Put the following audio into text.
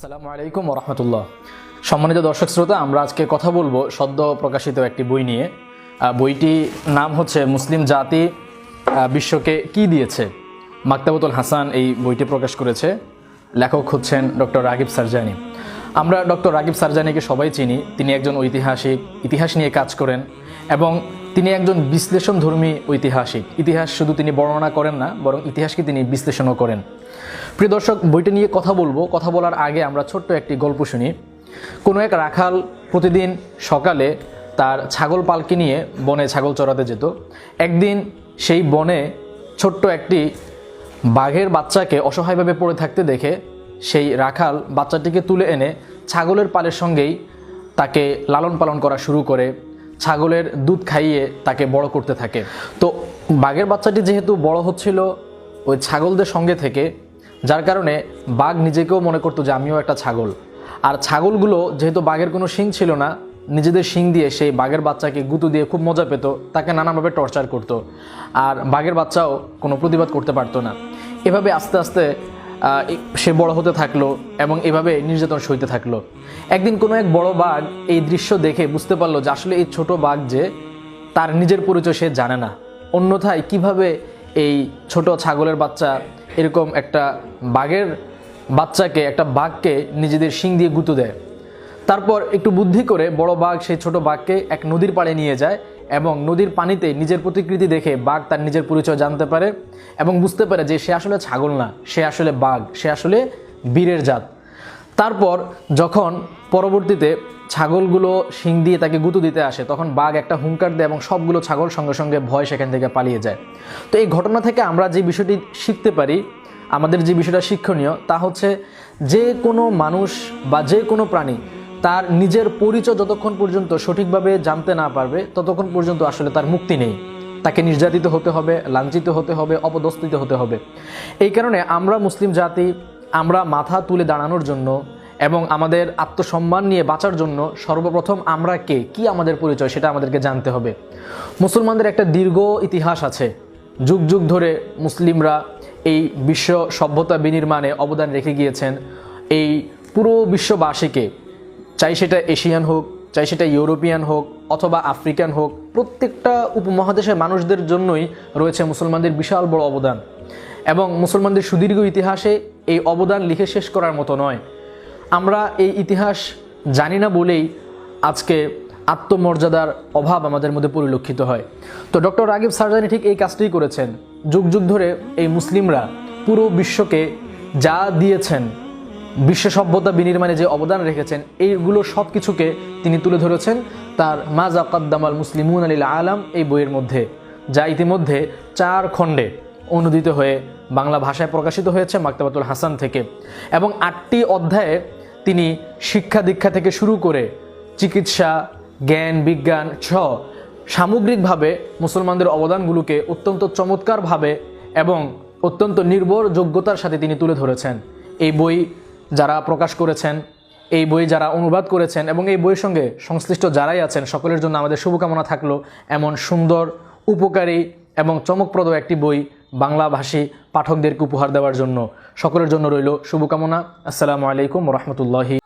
আসসালামু আলাইকুম রহমতুল্লাহ সম্মানিত দর্শক শ্রোতা, আমরা আজকে কথা বলব সদ্য প্রকাশিত একটি বই নিয়ে। বইটি নাম হচ্ছে মুসলিম জাতি বিশ্বকে কি দিয়েছে? মাক্তাবতুল হাসান এই বইটি প্রকাশ করেছে। লেখক হচ্ছেন ডক্টর রাগিব সারজানি। আমরা ডক্টর রাগিব সারজানিকে সবাই চিনি। তিনি একজন ঐতিহাসিক, ইতিহাস নিয়ে কাজ করেন এবং তিনি একজন বিশ্লেষণধর্মী ঐতিহাসিক। ইতিহাস শুধু তিনি বর্ণনা করেন না, বরং ইতিহাসকে তিনি বিশ্লেষণও করেন। প্রিয় দর্শক, বইটি নিয়ে কথা বলব। কথা বলার আগে আমরা ছোট্ট একটি গল্প শুনি। কোনো এক রাখাল প্রতিদিন সকালে তার ছাগল পালকি নিয়ে বনে ছাগল চড়াতে যেত। একদিন সেই বনে ছোট্ট একটি বাঘের বাচ্চাকে অসহায়ভাবে পড়ে থাকতে দেখে সেই রাখাল বাচ্চাটিকে তুলে এনে ছাগলের পালের সঙ্গেই তাকে লালন পালন করা শুরু করে। ছাগলের দুধ খাইয়ে তাকে বড় করতে থাকে। তো বাঘের বাচ্চাটি যেহেতু বড় হচ্ছিল ওই ছাগলদের সঙ্গে থেকে, যার কারণে বাঘ নিজেকেও মনে করতো যে আমিও একটা ছাগল। আর ছাগলগুলো যেহেতু বাঘের কোনো শিং ছিল না, নিজেদের শিং দিয়ে সেই বাঘের বাচ্চাকে গুঁতো দিয়ে খুব মজা পেত, তাকে নানাভাবে টর্চার করতো। আর বাঘের বাচ্চাও কোনো প্রতিবাদ করতে পারতো না। এভাবে আস্তে আস্তে সে বড় হতে থাকল এবং এভাবে নির্যাতন সইতে থাকল। একদিন কোনো এক বড় বাঘ এই দৃশ্য দেখে বুঝতে পারল যে আসলে এই ছোট বাঘ যে তার নিজের পরিচয় সে জানে না। অন্যথায় কীভাবে এই ছোট ছাগলের বাচ্চা এরকম একটা বাঘের বাচ্চাকে, একটা বাঘকে নিজেদের শিং দিয়ে গুঁতো দেয়। তারপর একটু বুদ্ধি করে বড় বাঘ সেই ছোট বাঘকে এক নদীর পাড়ে নিয়ে যায় এবং নদীর পানিতে নিজের প্রতিকৃতি দেখে বাঘ তার নিজের পরিচয় জানতে পারে এবং বুঝতে পারে যে সে আসলে ছাগল না, সে আসলে বাঘ, সে আসলে বীরের জাত। তারপর যখন পরবর্তীতে ছাগলগুলো শিং দিয়ে তাকে গুঁতো দিতে আসে, তখন বাঘ একটা হুঙ্কার দেয় এবং সবগুলো ছাগল সঙ্গে সঙ্গে ভয় সেখান থেকে পালিয়ে যায়। তো এই ঘটনা থেকে আমরা যে বিষয়টি শিখতে পারি, আমাদের যে বিষয়টা শিক্ষণীয়, তা হচ্ছে যে কোনো মানুষ বা যে কোনো প্রাণী তার নিজের পরিচয় যতক্ষণ পর্যন্ত সঠিকভাবে জানতে না পারবে, ততক্ষণ পর্যন্ত আসলে তার মুক্তি নেই। তাকে নির্যাতিত হতে হবে, লাঞ্ছিত হতে হবে, অপদস্থিত হতে হবে। এই কারণে আমরা মুসলিম জাতি, আমরা মাথা তুলে দাঁড়ানোর জন্য এবং আমাদের আত্মসম্মান নিয়ে বাঁচার জন্য সর্বপ্রথম আমরা কে? কি আমাদের পরিচয় সেটা আমাদেরকে জানতে হবে। মুসলমানদের একটা দীর্ঘ ইতিহাস আছে। যুগ যুগ ধরে মুসলিমরা এই বিশ্ব সভ্যতা বিনির্মাণে অবদান রেখে গিয়েছেন। এই পুরো বিশ্ববাসীকে চাই সেটা এশিয়ান হোক, চাই সেটা ইউরোপিয়ান হোক অথবা আফ্রিকান হোক, প্রত্যেকটা উপমহাদেশের মানুষদের জন্যই রয়েছে মুসলমানদের বিশাল বড় অবদান। এবং মুসলমানদের সুদীর্ঘ ইতিহাসে এই অবদান লিখে শেষ করার মতো নয়। আমরা এই ইতিহাস জানি না বলেই আজকে আত্মমর্যাদার অভাব আমাদের মধ্যে পরিলক্ষিত হয়। তো ডক্টর রাগিব সারজানি ঠিক এই কাজটাই করেছেন। যুগ যুগ ধরে এই মুসলিমরা পুরো বিশ্বকে যা দিয়েছেন বিশ্ব সভ্যতা বিনির্মাণে যে অবদান রেখেছেন, এইগুলো সব কিছুকে তিনি তুলে ধরেছেন তার মাজা কাদ্দামাল মুসলিমুন আলীল আলাম এই বইয়ের মধ্যে, যা ইতিমধ্যে চার খণ্ডে অনুদিত হয়ে বাংলা ভাষায় প্রকাশিত হয়েছে মাক্তাবাতুল হাসান থেকে। এবং আটটি অধ্যায়ে তিনি শিক্ষা দীক্ষা থেকে শুরু করে চিকিৎসা, জ্ঞান, বিজ্ঞান ছ সামগ্রিকভাবে মুসলমানদের অবদানগুলোকে অত্যন্ত চমৎকারভাবে এবং অত্যন্ত নির্ভর যোগ্যতার সাথে তিনি তুলে ধরেছেন। এই বই যারা প্রকাশ করেছেন, এই বই যারা অনুবাদ করেছেন এবং এই বইয়ের সঙ্গে সংশ্লিষ্ট যারাই আছেন, সকলের জন্য আমাদের শুভকামনা থাকল এমন সুন্দর, উপকারী এবং চমকপ্রদ একটি বই বাংলাভাষী পাঠকদেরকে উপহার দেওয়ার জন্য। সকলের জন্য রইল শুভকামনা। আসসালামু আলাইকুম রহমতুল্লাহি